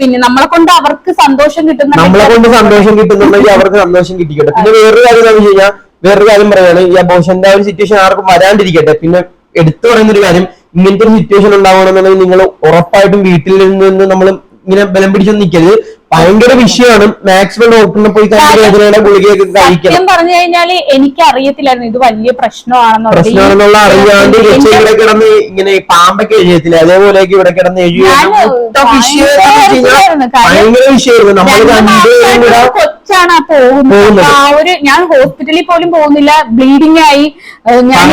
പിന്നെ നമ്മളെ കൊണ്ട് അവർക്ക് സന്തോഷം കിട്ടുന്ന നമ്മളെ കൊണ്ട് സന്തോഷം കിട്ടുന്നുണ്ടെങ്കിൽ അവർക്ക് സന്തോഷം കിട്ടിക്കട്ടെ. പിന്നെ വേറൊരു കാര്യം എന്താ വെച്ച് കഴിഞ്ഞാൽ വേറൊരു കാര്യം പറയാണ്. ഈ അബോഷന്റെ ആ ഒരു സിറ്റുവേഷൻ ആർക്കും വരാണ്ടിരിക്കട്ടെ. പിന്നെ എടുത്തു പറയുന്ന ഒരു കാര്യം ഇങ്ങനത്തെ ഒരു സിറ്റുവേഷൻ ഉണ്ടാവണമെന്നുണ്ടെങ്കിൽ നിങ്ങൾ ഉറപ്പായിട്ടും വീട്ടിൽ നിന്ന് നമ്മൾ ഇങ്ങനെ ബലം പിടിച്ചൊന്നും നിൽക്കരുത് ഭയങ്കര വിഷയമാണ്. മാക്സിമം ഡോക്ടറിനെ പോയി കണ്ട് വേദനയുടെ ഗുളികയൊക്കെ കഴിക്കണം? പറഞ്ഞു കഴിഞ്ഞാൽ എനിക്ക് അറിയത്തില്ലായിരുന്നു ഇത് വലിയ പ്രശ്നമാണെന്നുള്ള അറിയാണ്ട് ഇവിടെ കിടന്ന് ഇങ്ങനെ പാമ്പൊക്കെ എഴുതിയത്തില്ല അതേപോലെ ഇവിടെ കിടന്ന് എഴുതി ഭയങ്കര വിഷയമായിരുന്നു. നമ്മൾ രണ്ടുപേരും കൂടെ കൊച്ചാണ് പോകുന്നത്. ആ ഒരു ഞാൻ ഹോസ്പിറ്റലിൽ പോലും പോകുന്നില്ല. ബ്ലീഡിംഗ് ആയി. ഞാൻ.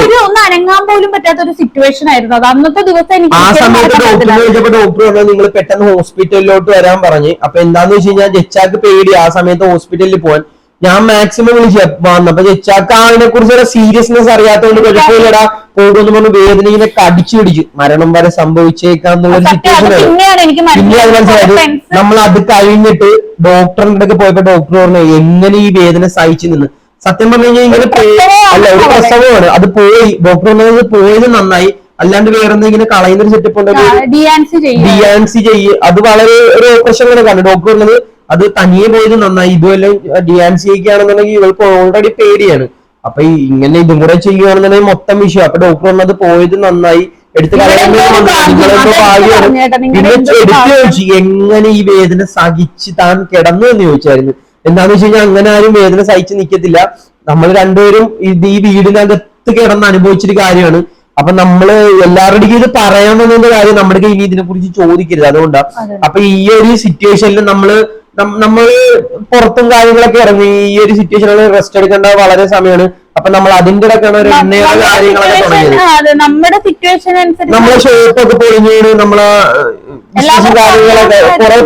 ഒരു ഒന്ന് അനങ്ങാൻ പോലും പറ്റാത്ത ഒരു സിറ്റുവേഷൻ ആയിരുന്നു. അത് അന്നത്തെ ദിവസം എനിക്ക്. ഡോക്ടർ നിങ്ങൾ പെട്ടെന്ന് ഹോസ്പിറ്റലിലോട്ട് വരാൻ പറഞ്ഞ്. അപ്പൊ എന്താന്ന് വെച്ച് കഴിഞ്ഞാൽ ജച്ചാക്ക് പേടി. ആ സമയത്ത് ഹോസ്പിറ്റലിൽ പോവാൻ. ഞാൻ മാക്സിമം വിളിച്ചു അപ്പൊ ജച്ചാക്ക് അതിനെ കുറിച്ചുള്ള സീരിയസ്നെസ് അറിയാത്തതുകൊണ്ട് കുഴപ്പമില്ലടാ പോകുമെന്ന് പറഞ്ഞു വേദന ഇങ്ങനെ കടിച്ചു പിടിച്ചു. മരണം വരെ സംഭവിച്ചേക്കാന്നുള്ള സിറ്റുവേഷൻ എനിക്ക് പിന്നെ അത് മനസ്സിലായത് നമ്മൾ അത് കഴിഞ്ഞിട്ട് ഡോക്ടറിന്റെ അടുത്ത് പോയപ്പോ ഡോക്ടർ പറഞ്ഞു എങ്ങനെ ഈ വേദന സഹിച്ചു നിന്ന്? സത്യം പറഞ്ഞു കഴിഞ്ഞാൽ ഇങ്ങനെ അല്ല ഒരു. പ്രസവമാണ്. അത് പോയി. ഡോക്ടർ പറഞ്ഞത് പോയത് നന്നായി. അല്ലാണ്ട് വേറെ എന്തെങ്കിലും കളയുന്ന ഒരു സെറ്റപ്പ് ഉണ്ടെങ്കിൽ ഡിയാൻസ് ചെയ്യും. അത് വളരെ ഒരു ഓപ്പറേഷൻ കണ്ടു ഡോക്ടർ പറഞ്ഞത് അത് തനിയെ പോയത് നന്നായി. ഇതുപോലെ ഡിയാൻസി ഒക്കെയാണെന്നുണ്ടെങ്കിൽ ഇവൾക്ക് ഓൾറെഡി പേടിയാണ്. അപ്പൊ ഇങ്ങനെ ഇതും കൂടെ ചെയ്യുകയാണെന്നുണ്ടെങ്കിൽ മൊത്തം വിഷയം അപ്പൊ ഡോക്ടർ പറഞ്ഞത് പോയത് നന്നായി. എടുത്തു പിന്നെ ചോദിച്ചു എങ്ങനെ ഈ വേദന സഹിച്ച് താൻ കിടന്നു എന്ന് ചോദിച്ചായിരുന്നു. എന്താന്ന് വെച്ച് കഴിഞ്ഞാൽ അങ്ങനെ ആരും വേദന സഹിച്ച് നിൽക്കത്തില്ല നമ്മൾ രണ്ടുപേരും ഇത് ഈ വീടിനകത്ത് കിടന്ന് അനുഭവിച്ചൊരു കാര്യമാണ്. അപ്പൊ നമ്മൾ എല്ലാവരുടെയും ഇത് പറയാമെന്നതിന്റെ കാര്യം നമ്മുടെ ഇനി ഇതിനെ കുറിച്ച് ചോദിക്കരുത് അതുകൊണ്ടാണ് അപ്പൊ ഈ ഒരു സിറ്റുവേഷനിൽ നമ്മൾ നമ്മൾ നമ്മൾ പുറത്തും കാര്യങ്ങളൊക്കെ ഇറങ്ങി ഈ ഒരു സിറ്റുവേഷനിൽ റെസ്റ്റ് എടുക്കേണ്ട വളരെ സമയമാണ് അപ്പൊ നമ്മൾ അതിന്റെ നമ്മുടെ സിറ്റുവേഷൻ അനുസരിച്ച് നമ്മളെ ഷോപ്പൊക്കെ പൊളിഞ്ഞു നമ്മളെ കൊറേ കാര്യങ്ങളൊക്കെ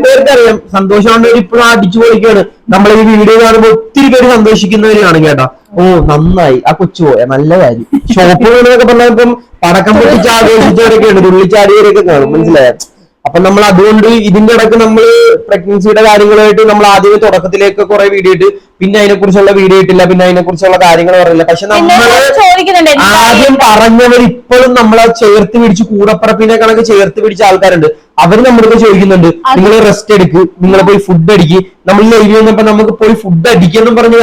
പേർക്ക് അറിയാം. സന്തോഷമുണ്ട് ഇപ്പോഴും അടിച്ചു പൊളിക്കാണ് നമ്മളെ ഈ വീഡിയോ കാണുമ്പോൾ ഒത്തിരി പേര് സന്തോഷിക്കുന്നവരാണ് കാണും കേട്ടോ. ഓ നന്നായി. ആ കൊച്ചു പോയ നല്ല കാര്യം. ഷോപ്പ് എന്നൊക്കെ പറഞ്ഞാൽ ഇപ്പം പടക്കം പൊട്ടിച്ച് ആഘോഷിച്ചവരൊക്കെ ഉണ്ട് തുള്ളിച്ചാടിയവരൊക്കെ കാണും. മനസ്സിലായോ? അപ്പൊ നമ്മൾ അതുകൊണ്ട് ഇതിന്റെ ഇടയ്ക്ക് നമ്മൾ പ്രഗ്നൻസിയുടെ കാര്യങ്ങളായിട്ട് നമ്മൾ ആദ്യം തുടക്കത്തിലേക്ക് കുറെ വീഡിയോ ഇട്ട് പിന്നെ അതിനെ കുറിച്ചുള്ള വീഡിയോ ഇട്ടില്ല പിന്നെ അതിനെ കുറിച്ചുള്ള കാര്യങ്ങൾ പറയില്ല പക്ഷെ നമ്മൾ ആദ്യം പറഞ്ഞവർ ഇപ്പോഴും നമ്മളെ ചേർത്ത് പിടിച്ച് കൂടപ്പറപ്പിനെ കണക്ക് ചേർത്ത് പിടിച്ച ആൾക്കാരുണ്ട്. അവർ നമ്മളിപ്പോ ചോദിക്കുന്നുണ്ട് നിങ്ങൾ റെസ്റ്റ് എടുക്ക് നിങ്ങൾ പോയി ഫുഡ് അടിക്ക്. നമ്മൾ ലൈവ് വന്നപ്പോ നമുക്ക് പോയി ഫുഡ് അടിക്കണം പറഞ്ഞ്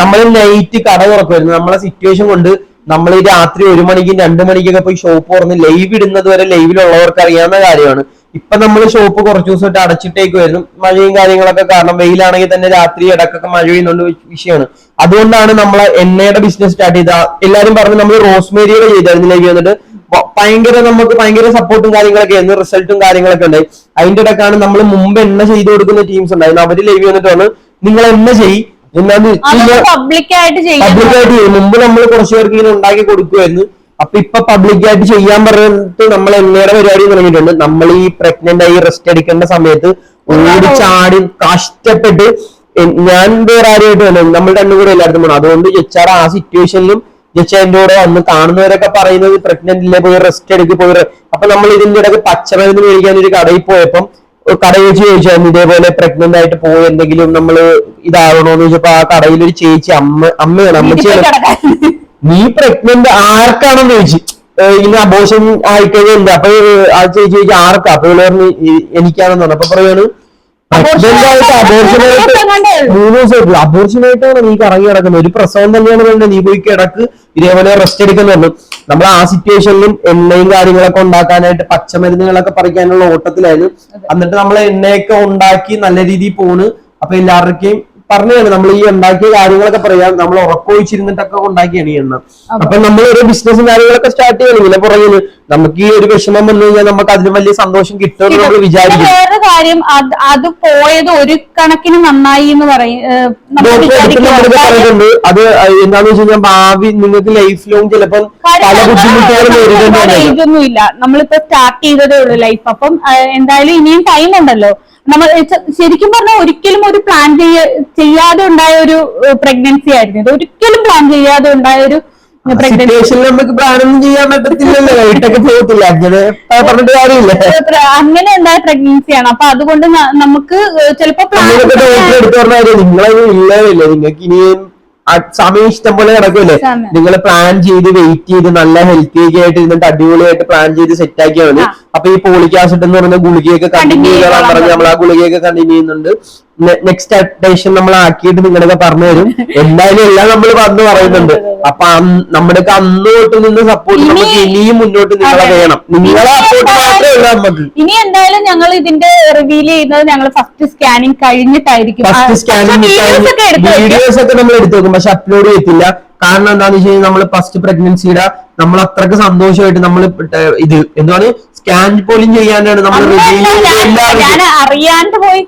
നമ്മൾ നൈറ്റ് കട തുറക്കുമായിരുന്നു നമ്മളെ സിറ്റുവേഷൻ കൊണ്ട് നമ്മൾ ഈ രാത്രി ഒരു മണിക്കും രണ്ടു മണിക്കൊക്കെ പോയി ഷോപ്പ് തുറന്ന് ലൈവ് ഇടുന്നത് വരെ ലൈവിലുള്ളവർക്ക് അറിയാവുന്ന കാര്യമാണ്. ഇപ്പൊ നമ്മൾ ഷോപ്പ് കുറച്ച് ദിവസമായിട്ട് അടച്ചിട്ടേക്കുമായിരുന്നു മഴയും കാര്യങ്ങളൊക്കെ കാരണം വെയിലാണെങ്കിൽ തന്നെ രാത്രി ഇടക്കൊക്കെ മഴ പെയ്യുന്നുണ്ട് വിഷയമാണ്. അതുകൊണ്ടാണ് നമ്മളെ എണ്ണയുടെ ബിസിനസ് സ്റ്റാർട്ട് ചെയ്ത എല്ലാരും പറഞ്ഞു നമ്മൾ റോസ്മേരിയുടെ ചെയ്തായിരുന്നു ലൈവ് വന്നിട്ട്. ഭയങ്കര നമുക്ക് ഭയങ്കര സപ്പോർട്ടും കാര്യങ്ങളൊക്കെ ആയിരുന്നു റിസൾട്ടും കാര്യങ്ങളൊക്കെ ഉണ്ടായി. അതിന്റെ ഇടക്കാണ് നമ്മൾ മുമ്പ് എണ്ണ ചെയ്ത് കൊടുക്കുന്ന ടീംസ് ഉണ്ടായിരുന്നു. അവർ ലൈവ് വന്നിട്ട് പറഞ്ഞു നിങ്ങൾ എണ്ണ ചെയ് പബ്ലിക്കായിട്ട് ചെയ്യും. മുമ്പ് നമ്മൾ കുറച്ചു പേർക്ക് ഇങ്ങനെ ഉണ്ടാക്കി കൊടുക്കുമായിരുന്നു അപ്പൊ ഇപ്പൊ പബ്ലിക്കായിട്ട് ചെയ്യാൻ പറഞ്ഞിട്ട് നമ്മൾ എന്നേടെ പരിപാടി തുടങ്ങിയിട്ടുണ്ട്. നമ്മൾ ഈ പ്രഗ്നന്റ് ആയി റെസ്റ്റ് എടുക്കേണ്ട സമയത്ത് ഓടിച്ചാടി ചാടി കഷ്ടപ്പെട്ട് ഞാൻ വേറെ ആരുമായിട്ട് വന്നു നമ്മൾ രണ്ടും കൂടെ എല്ലായിടത്തും പോകണം അതുകൊണ്ട് ജച്ചാർ ആ സിറ്റുവേഷനിലും ജച്ച എന്റെ കൂടെ വന്ന് കാണുന്നവരൊക്കെ പറയുന്നത് പ്രഗ്നന്റ് ഇല്ലേ പോയി റെസ്റ്റ് എടുക്ക് പോയി അപ്പൊ നമ്മൾ ഇതിന്റെ ഇടയ്ക്ക് പച്ചമരുന്ന് മേടിക്കാൻ ഒരു കടയിൽ പോയപ്പം കടയിൽ വെച്ച് ചോദിച്ചായിരുന്നു ഇതേപോലെ പ്രഗ്നന്റ് ആയിട്ട് പോയി എന്തെങ്കിലും നമ്മൾ ഇതാവണോന്ന് ചോദിച്ചപ്പോ ആ കടയിൽ ഒരു ചേച്ചി അമ്മ അമ്മയാണ് അമ്മച്ചിയാണ് നീ പ്രഗ്നന്റ് ആർക്കാണെന്ന് ചോദിച്ചു. ഇനി ഇങ്ങനെ അബോഷൻ ആയിക്കഴിഞ്ഞാൽ അപ്പൊ ആ ചേച്ചി ചോദിച്ചു ആർക്കാ? അപ്പൊ പറഞ്ഞു "ഈ- എനിക്കാണെന്ന് പറഞ്ഞു. അപ്പൊ പറയാണ് ആയിട്ടാണ് നീ കറങ്ങി കിടക്കുന്നത്. ഒരു പ്രസവം തന്നെയാണ് വേണ്ടത് നീ പോയി കിടക്ക്. ഇതേപോലെ റെസ്റ്റ് എടുക്കുന്നുള്ളൂ നമ്മൾ ആ സിറ്റുവേഷനിലും എണ്ണയും കാര്യങ്ങളൊക്കെ ഉണ്ടാക്കാനായിട്ട് പച്ചമരുന്നുകളൊക്കെ പറിക്കാനുള്ള ഓട്ടത്തിലായിരുന്നു. എന്നിട്ട് നമ്മൾ എണ്ണയൊക്കെ ഉണ്ടാക്കി നല്ല രീതിയിൽ പോണ്. അപ്പൊ എല്ലാവർക്കും പറഞ്ഞാണ് നമ്മൾ ഈ ഉണ്ടാക്കിയ കാര്യങ്ങളൊക്കെ പറയാം. നമ്മൾ ഉറക്കൊഴിച്ചിരുന്നിട്ടൊക്കെ ഉണ്ടാക്കിയാണ് ഈ എണ്ണ. അപ്പൊ നമ്മൾ ഒരു ബിസിനസ്സും കാര്യങ്ങളൊക്കെ സ്റ്റാർട്ട് ചെയ്യണം. ഇങ്ങനെ പുറകിൽ നമുക്ക് ഈ ഒരു വിഷമം വന്നു കഴിഞ്ഞാൽ നമുക്ക് അതിന് വലിയ സന്തോഷം കിട്ടുമെന്ന് നമ്മൾ വിചാരിക്കും. വേറെ കാര്യം അത് പോയത് ഒരു കണക്കിന് നന്നായി എന്ന് പറയും. പറയുന്നുണ്ട് അത് എന്താന്ന് വെച്ച് കഴിഞ്ഞാൽ ഭാവി നിങ്ങൾക്ക് ലൈഫ് ലോങ് ചിലപ്പം പല ബുദ്ധിമുട്ടുകളും ഇല്ല നമ്മളിപ്പോ സ്റ്റാർട്ട് ചെയ്തതേ ഉള്ളൂ ലൈഫ് അപ്പം എന്തായാലും ഇനിയും ടൈം ഉണ്ടല്ലോ. നമ്മൾ ശരിക്കും പറഞ്ഞാൽ ഒരിക്കലും ഒരു പ്ലാൻ ചെയ്യ ചെയ്യാതെ ഉണ്ടായ ഒരു പ്രഗ്നൻസി ആയിരുന്നു. ഇത് ഒരിക്കലും പ്ലാൻ ചെയ്യാതെ ഉണ്ടായ ഒരു ചെയ്യാൻ പറ്റത്തില്ലല്ലോ. വീട്ടൊക്കെ പോകത്തില്ല. അങ്ങനെ പറഞ്ഞിട്ട് കാര്യമില്ല. അങ്ങനെ ഉണ്ടായ പ്രഗ്നൻസിയാണ് അപ്പൊ അതുകൊണ്ട് നമുക്ക് ചിലപ്പോ പ്ലാൻ നിങ്ങളത് നിങ്ങൾക്ക് ഇനിയും സമയം ഇഷ്ടം പോലെ കിടക്കുമല്ലേ നിങ്ങൾ പ്ലാൻ ചെയ്ത് വെയിറ്റ് ചെയ്ത് നല്ല ഹെൽത്തി ഒക്കെ ആയിട്ട് ഇരുന്നിട്ട് അടിപൊളിയായിട്ട് പ്ലാൻ ചെയ്ത് സെറ്റ് ആക്കിയാണ് മതി. അപ്പൊ ഈ പോളിക് ആസിഡ് എന്ന് പറയുന്ന ഗുളികയൊക്കെ കണ്ടിന്യൂ ചെയ്യാൻ പറഞ്ഞ് നമ്മൾ ആ ഗുളികയൊക്കെ കണ്ടിന്യൂ ചെയ്യുന്നുണ്ട്. നെക്സ്റ്റ് അപ്ഡേഷൻ നമ്മൾ ആക്കിയിട്ട് നിങ്ങളൊക്കെ പറഞ്ഞു തരും. എന്തായാലും എല്ലാം നമ്മൾ വന്ന് പറയുന്നുണ്ട്. അപ്പൊ നമ്മുടെ അന്നോട്ട് അന്ന് തൊട്ട് നിന്ന് സപ്പോർട്ട് നമുക്ക് ഇനിയും മുന്നോട്ട് നിങ്ങളെ വേണം. നിങ്ങളെ ഇനി സപ്പോർട്ട് മാത്രമേ ഉള്ളൂ നമുക്ക് ഇനി എന്തായാലും ഞങ്ങൾ ഇതിന്റെ റിവീൽ ചെയ്യുന്നത് ഞങ്ങൾ ഫസ്റ്റ് സ്കാനിങ് കഴിഞ്ഞിട്ടായിരിക്കും. ഫസ്റ്റ് സ്കാനിങ് വീഡിയോസ് ഒക്കെ എടുത്ത് വീഡിയോസ് ഒക്കെ നമ്മൾ എടുത്തു വെക്കും. പക്ഷെ അപ്ലോഡ് ചെയ്യത്തില്ല. കാരണം എന്താണെന്ന് വെച്ച് കഴിഞ്ഞാൽ നമ്മൾ ഫസ്റ്റ് പ്രഗ്നൻസിയുടെ നമ്മൾ അത്രയ്ക്ക് സന്തോഷമായിട്ട് നമ്മൾ ഇത് എന്താണ് സ്കാൻ പോലും ചെയ്യാനാണ് നമ്മൾ ഞാൻ- അറിയാണ്ട് പോയി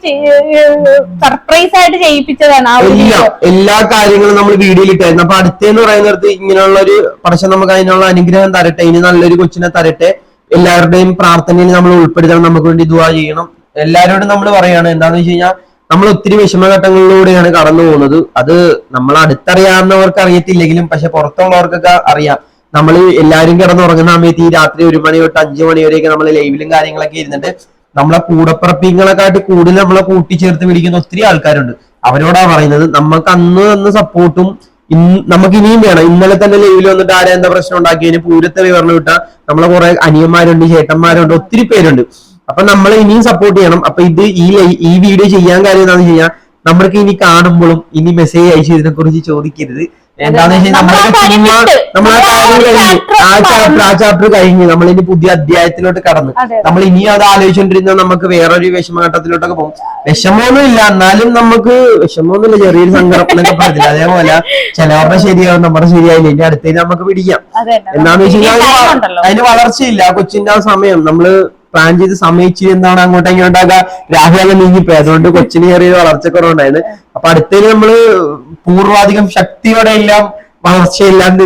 സർപ്രൈസ് ആയിട്ട് ചെയ്യിപ്പിച്ചതാണ് എല്ലാ എല്ലാ കാര്യങ്ങളും നമ്മൾ വീഡിയോയിൽ ഇട്ടായിരുന്നു. അപ്പൊ അടുത്തേന്ന് പറയുന്നിടത്ത് ഇങ്ങനെയുള്ള ഒരു പക്ഷെ നമുക്ക് അതിനുള്ള അനുഗ്രഹം തരട്ടെ. ഇനി നല്ലൊരു കൊച്ചിനെ തരട്ടെ. എല്ലാവരുടെയും പ്രാർത്ഥനയിൽ നമ്മൾ ഉൾപ്പെടുത്തണം. നമുക്ക് വേണ്ടി ദുവാ ചെയ്യണം. എല്ലാവരോടും നമ്മൾ പറയാണ്. എന്താന്ന് വെച്ച് കഴിഞ്ഞാൽ നമ്മൾ ഒത്തിരി വിഷമഘട്ടങ്ങളിലൂടെയാണ് കടന്നു പോകുന്നത് അത് നമ്മൾ അടുത്തറിയാവുന്നവർക്ക് അറിയത്തില്ലെങ്കിലും പക്ഷെ പുറത്തുള്ളവർക്കൊക്കെ അറിയാം. നമ്മൾ എല്ലാവരും കിടന്നുറങ്ങുന്ന സമയത്ത് ഈ രാത്രി ഒരു മണി തൊട്ട് അഞ്ചു മണി വരെയൊക്കെ നമ്മൾ ലൈവിലും കാര്യങ്ങളൊക്കെ ഇരുന്നിട്ട് നമ്മളെ കൂടപ്പിറപ്പിങ്ങളെക്കാട്ടി കൂടുതൽ നമ്മളെ കൂട്ടിച്ചേർത്ത് പിടിക്കുന്ന ഒത്തിരി ആൾക്കാരുണ്ട്. അവരോടാ പറയുന്നത് നമുക്ക് അന്ന് തന്ന സപ്പോർട്ടും നമുക്ക് ഇനിയും വേണം. ഇന്നലെ തന്നെ ലൈവിൽ വന്നിട്ട് ആരാ എന്താ പ്രശ്നം ഉണ്ടാക്കിയതിന് പൂരത്തെ വിവരണം വിട്ട നമ്മളെ കുറെ അനിയന്മാരുണ്ട് ചേട്ടന്മാരുണ്ട് ഒത്തിരി പേരുണ്ട്. അപ്പൊ നമ്മൾ ഇനിയും സപ്പോർട്ട് ചെയ്യണം. അപ്പൊ ഇത് ഈ ഈ വീഡിയോ ചെയ്യാൻ കാര്യം എന്താണെന്ന് വെച്ച് കഴിഞ്ഞാൽ നമ്മൾക്ക് ഇനി കാണുമ്പോഴും ഇനി മെസ്സേജ് അയച്ചു ഇതിനെ കുറിച്ച് ചോദിക്കരുത്. എന്താന്ന് നമ്മൾ ആ കഴിഞ്ഞ് chapter ആ ചാപ്റ്റർ പറഞ്ഞു. ആ ചാപ്റ്റർ കഴിഞ്ഞ് നമ്മൾ ഇനി പുതിയ അധ്യായത്തിലോട്ട് കടന്നു. നമ്മൾ ഇനി അത് ആലോചിച്ചോണ്ടിരുന്ന നമുക്ക് വേറൊരു വിഷമഘട്ടത്തിലോട്ടൊക്കെ പോകും. വിഷമമൊന്നും ഇല്ല എന്നാലും നമുക്ക് വിഷമമൊന്നുമില്ല ചെറിയൊരു സങ്കടം എന്നൊക്കെ പറഞ്ഞില്ല അതേപോലെ ചിലവരുടെ ശരിയാവും നമ്മുടെ ശരിയായില്ല. ഇനി അടുത്തേക്ക് നമുക്ക് പിടിക്കാം. എന്താന്ന് വെച്ച് കഴിഞ്ഞാൽ അതിന് വളർച്ചയില്ല. കൊച്ചിന്റെ ആ സമയം. നമ്മൾ പ്ലാൻ ചെയ്ത് സമയിച്ച് എന്താണ് അങ്ങോട്ടും ഇങ്ങോട്ടൊക്കെ രാഹുലൊക്കെ നീങ്ങിപ്പോയി അതുകൊണ്ട് കൊച്ചിന് ചെറിയ വളർച്ചക്കുറവുണ്ടായത്. അപ്പൊ അടുത്തേക്ക് നമ്മൾ പൂർവാധികം ശക്തിയോടെ എല്ലാം വളർച്ചയില്ലാണ്ട്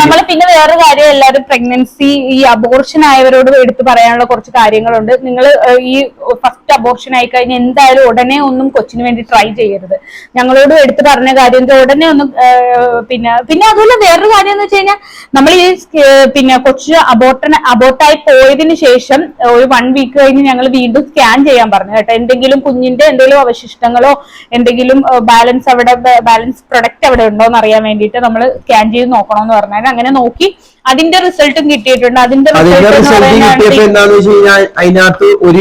നമ്മൾ പിന്നെ വേറൊരു കാര്യം എല്ലാവരും പ്രഗ്നൻസി ഈ അബോർഷൻ ആയവരോട് എടുത്തു പറയാനുള്ള കുറച്ച് കാര്യങ്ങളുണ്ട്. നിങ്ങൾ ഈ ഫസ്റ്റ് അബോർഷൻ ആയി കഴിഞ്ഞാൽ എന്തായാലും ഉടനെ ഒന്നും കൊച്ചിന് വേണ്ടി ട്രൈ ചെയ്യരുത്. ഞങ്ങളോട് എടുത്തു പറഞ്ഞ കാര്യം ഉടനെ ഒന്നും പിന്നെ പിന്നെ അതുപോലെ വേറൊരു കാര്യം എന്ന് വെച്ച് കഴിഞ്ഞാൽ നമ്മൾ ഈ പിന്നെ കൊച്ച് അബോർട്ടന അബോർട്ടായി പോയതിന് ശേഷം ഒരു വൺ വീക്ക് കഴിഞ്ഞ് ഞങ്ങൾ വീണ്ടും സ്കാൻ ചെയ്യാൻ പറഞ്ഞു കേട്ടോ. എന്തെങ്കിലും കുഞ്ഞിന്റെ എന്തെങ്കിലും അവശിഷ്ടങ്ങളോ എന്തെങ്കിലും ബാലൻസ് അവിടെ ബാലൻസ് പ്രൊഡക്റ്റ് അവിടെ ഉണ്ടോ എന്ന് അറിയാൻ വേണ്ടിയിട്ട് നമ്മൾ സ്കാൻ ചെയ്ത് നോക്കണമെന്ന് പറഞ്ഞാൽ അങ്ങനെ നോക്കി അതിന്റെ റിസൾട്ടും കിട്ടിയിട്ടുണ്ട്. അതിന്റെ അതിനകത്ത് ഒരു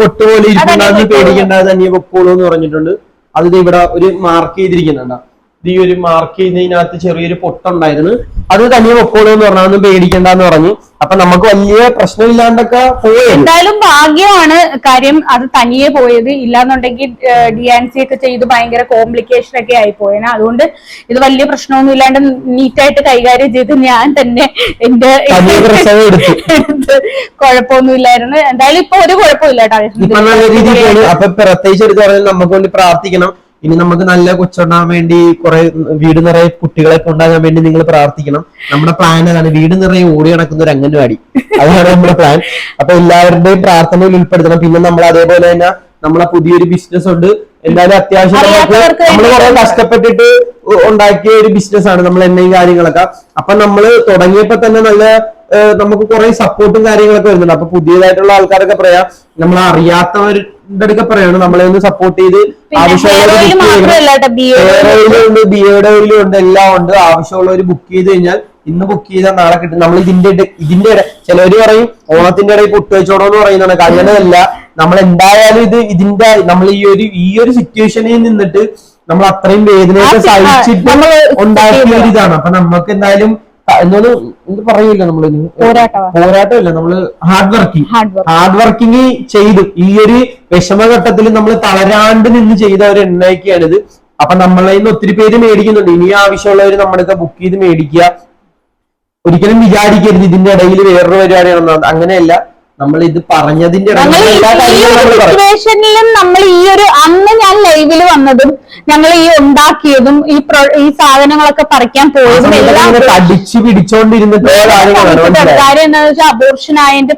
പൊട്ട് പോലെ ഇരിപ്പുണ്ട് അതന്നെ അത് പൊക്കോളൂ. തന്നെ വെക്കോളൂ എന്ന് പറഞ്ഞിട്ടുണ്ട്. അത് ഇവിടെ ഒരു മാർക്ക് ചെയ്തിരിക്കുന്നുണ്ട്. ഈ ഒരു മാർക്ക് ചെയ്യുന്നതിനകത്ത് ചെറിയൊരു പൊട്ടുണ്ടായിരുന്നു. അത് തനിയെ പൊക്കോളൂ എന്ന് പറഞ്ഞു ഒന്നും പേടിക്കണ്ടെന്ന് പറഞ്ഞു. അപ്പൊ നമുക്ക് വലിയ പ്രശ്നമില്ലാണ്ടൊക്കെ പോയത് എന്തായാലും ഭാഗ്യമാണ് കാര്യം അത് തനിയെ പോയത്. ഇല്ലാന്നുണ്ടെങ്കിൽ ഡി ആൻ സി ഒക്കെ ചെയ്ത് ഭയങ്കര കോംപ്ലിക്കേഷൻ ഒക്കെ ആയി പോയേനെ അതുകൊണ്ട് ഇത് വലിയ പ്രശ്നമൊന്നും ഇല്ലാണ്ട് നീറ്റായിട്ട് കൈകാര്യം ചെയ്ത് ഞാൻ തന്നെ എന്റെ കുഴപ്പമൊന്നും ഇല്ലായിരുന്നു. എന്തായാലും ഇപ്പൊ ഒരു കുഴപ്പമില്ല അപ്പൊ പ്രത്യേകിച്ച് എടുത്ത് പറഞ്ഞാൽ നമുക്ക് വേണ്ടി പ്രാർത്ഥിക്കണം. ഇനി നമുക്ക് നല്ല കൊച്ചുണ്ടാകാൻ വേണ്ടി കുറെ വീട് നിറയെ കുട്ടികളെ കൊണ്ടാകാൻ വേണ്ടി നിങ്ങൾ പ്രാർത്ഥിക്കണം. നമ്മുടെ പ്ലാൻ അതാണ് വീട് നിറയെ ഓടി നടക്കുന്ന ഒരു അംഗൻവാടി. അതാണ് നമ്മുടെ പ്ലാൻ അപ്പൊ എല്ലാവരുടെയും പ്രാർത്ഥനയിൽ ഉൾപ്പെടുത്തണം. പിന്നെ നമ്മൾ അതേപോലെ തന്നെ നമ്മളെ പുതിയൊരു ബിസിനസ് ഉണ്ട്. എന്തായാലും അത്യാവശ്യം നമ്മൾ കുറെ കഷ്ടപ്പെട്ടിട്ട് ഉണ്ടാക്കിയ ഒരു ബിസിനസ് ആണ് നമ്മൾ എണ്ണയും കാര്യങ്ങളൊക്കെ. അപ്പൊ നമ്മൾ തുടങ്ങിയപ്പോ തന്നെ നല്ല നമുക്ക് കുറെ സപ്പോർട്ടും കാര്യങ്ങളൊക്കെ വരുന്നുണ്ട്. അപ്പൊ പുതിയതായിട്ടുള്ള ആൾക്കാരൊക്കെ പറയാം. നമ്മൾ അറിയാത്തവരുടെ അടുക്ക പറയാണ്. നമ്മളെ ഒന്ന് സപ്പോർട്ട് ചെയ്ത് ആവശ്യമുള്ളത് ബി ബിയേഡ് ഓയിലും ഉണ്ട് എല്ലാം ഉണ്ട്. ആവശ്യമുള്ളവർ ബുക്ക് ചെയ്ത് കഴിഞ്ഞാൽ ഇന്ന് ബുക്ക് ചെയ്താൽ നാളെ കിട്ടും. നമ്മൾ ഇതിന്റെ ഇതിന്റെ ഇട- ചിലവര് പറയും ഓണത്തിന്റെ ഇടയിൽ പുട്ടുവെച്ചോടോ എന്ന് പറയുന്നതാണ്. അങ്ങനെയല്ല. നമ്മൾ എന്തായാലും ഇത് ഇതിന്റെ നമ്മൾ ഈ ഒരു ഈ ഒരു സിറ്റുവേഷനിൽ നിന്നിട്ട് നമ്മൾ അത്രയും വേദനയൊക്കെ സഹിച്ചിട്ട് ഉണ്ടാക്കിയ ഒരു ഇതാണ് അപ്പൊ നമുക്ക് എന്തായാലും എന്നോട് എന്ത് പറയില്ല നമ്മൾ പോരാട്ടമാ. പോരാട്ടമല്ല നമ്മൾ ഹാർഡ് വർക്കിംഗ് ഹാർഡ് വർക്കിംഗ് ചെയ്ത്. ഈ ഒരു വിഷമഘട്ടത്തിൽ നമ്മൾ തളരാണ്ട് നിന്ന് ചെയ്ത ഒരു എണ്ണയ്ക്കാണിത് അപ്പൊ നമ്മളെ നിന്ന് ഒത്തിരി പേര് മേടിക്കുന്നുണ്ട്. ഇനി ആവശ്യമുള്ളവർ നമ്മുടെ ബുക്ക് ചെയ്ത് മേടിക്കുക. ഒരിക്കലും വിചാരിക്കരുത് ഇതിന്റെ ഇടയിൽ വേറൊരു പരിപാടിയാണെന്ന്. അങ്ങനെയല്ല. നമ്മൾ ഇത് പറഞ്ഞതിന്റെ നമ്മൾ സിറ്റുവേഷനിലും നമ്മൾ ഈ ഒരു അന്ന് ഞാൻ ലൈവിൽ വന്നതും ഞങ്ങൾ ഈ ഉണ്ടാക്കിയതും ഈ ഈ സാധനങ്ങളൊക്കെ പറിക്കാൻ പോയതും എല്ലാം അടിച്ചു മനസ്സിലായത് കാര്യം എന്താണെന്ന് വെച്ചാൽ അബോർഷൻ ആയതിന്റെ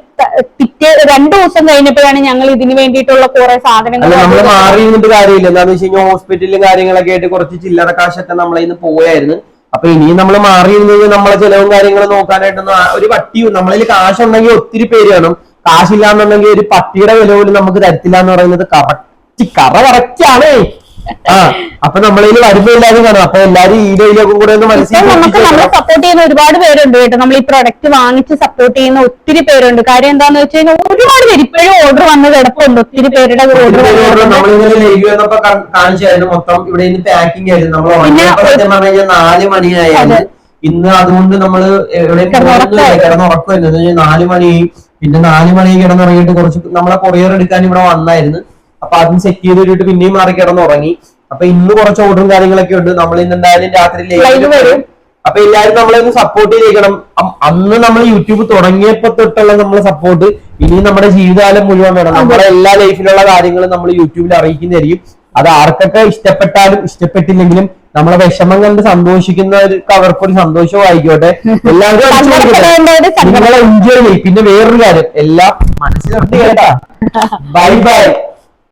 പിറ്റേ രണ്ടു ദിവസം കഴിഞ്ഞപ്പോഴാണ് ഞങ്ങൾ ഇതിന് വേണ്ടിയിട്ടുള്ള കുറെ സാധനങ്ങൾ മാറി നിന്നിട്ട് കാര്യമില്ല. എന്താണെന്ന് വെച്ച് കഴിഞ്ഞാൽ ഹോസ്പിറ്റലിലും കാര്യങ്ങളൊക്കെ ആയിട്ട് കുറച്ച് ചില്ലറ കാശൊക്കെ നമ്മളെ ഇന്ന് പോയായിരുന്നു. അപ്പൊ ഇനിയും നമ്മൾ മാറി നമ്മളെ ചെലവും കാര്യങ്ങളും നോക്കാനായിട്ടൊന്നും ഒരു വട്ടിയും നമ്മളിൽ കാശുണ്ടെങ്കിൽ ഒത്തിരി പേര് വേണം കാശില്ലാന്നുണ്ടെങ്കിൽ ഒരു പട്ടിയുടെ വില പോലും നമുക്ക് തരത്തില്ല എന്ന് പറയുന്നത് കറക്റ്റ് കറ കറക്റ്റാണ് ആ അപ്പൊ നമ്മളതിൽ വരുന്നില്ലാതെ കാണും. അപ്പൊ എല്ലാരും ഈ ഡെയിലൊക്കെ കൂടെ ഒന്ന് നമുക്ക് നമ്മളെ സപ്പോർട്ട് ചെയ്യുന്ന ഒരുപാട് പേരുണ്ട് കേട്ടോ. നമ്മൾ ഈ പ്രൊഡക്റ്റ് വാങ്ങിച്ച് സപ്പോർട്ട് ചെയ്യുന്ന ഒത്തിരി പേരുണ്ട്. കാര്യം എന്താന്ന് വെച്ച് കഴിഞ്ഞാൽ ഒരുപാട് പേര് ഇപ്പോഴും ഓർഡർ വന്ന് കിടപ്പുണ്ട്. ഒത്തിരി പേരുടെ ഓർഡർ നമ്മളിങ്ങനെ ലൈവ് വന്നപ്പോ കാണിച്ചായിരുന്നു മൊത്തം ഇവിടെ നിന്ന് പാക്കിംഗ് ആയിരുന്നു. നമ്മൾ സത്യം പറഞ്ഞു കഴിഞ്ഞാൽ നാല് മണിയായാലും ഇന്ന് അതുകൊണ്ട് നമ്മൾ എവിടെയും. കിടന്നുറക്കുമായിരുന്നു നാല് മണി. പിന്നെ നാല് മണി കിടന്നുറങ്ങിയിട്ട് കുറച്ച് നമ്മളെ കൊറിയർ എടുക്കാൻ ഇവിടെ വന്നായിരുന്നു. അപ്പൊ അതും സെറ്റ് ചെയ്ത് വിട്ടിട്ട് പിന്നെയും മാറി കിടന്നുറങ്ങി. അപ്പൊ ഇന്ന് കുറച്ച് ഓർഡറും കാര്യങ്ങളൊക്കെ ഉണ്ട്. നമ്മൾ ഇന്ന് എന്തായാലും രാത്രി. വരും. അപ്പൊ എല്ലാരും നമ്മളെ ഒന്ന് സപ്പോർട്ട് ചെയ്തേക്കണം അന്ന് നമ്മൾ യൂട്യൂബ് തുടങ്ങിയപ്പോ തൊട്ടുള്ള നമ്മളെ സപ്പോർട്ട് ഇനി നമ്മുടെ ജീവിതകാലം മുഴുവൻ വേണം. നമ്മുടെ എല്ലാ ലൈഫിലുള്ള കാര്യങ്ങളും നമ്മൾ യൂട്യൂബിൽ അറിയിക്കുന്നതായിരിക്കും. അത് ആർക്കൊക്കെ ഇഷ്ടപ്പെട്ടാലും ഇഷ്ടപ്പെട്ടില്ലെങ്കിലും നമ്മളെ വിഷമം കണ്ട് സന്തോഷിക്കുന്നവർക്ക് അവർക്കൊരു സന്തോഷവും ആയിക്കോട്ടെ എല്ലാവരും എൻജോയ് ചെയ്യും. പിന്നെ വേറൊരു കാര്യം. എല്ലാം മനസ്സിലുണ്ട് കേട്ടാ ബൈ ബൈ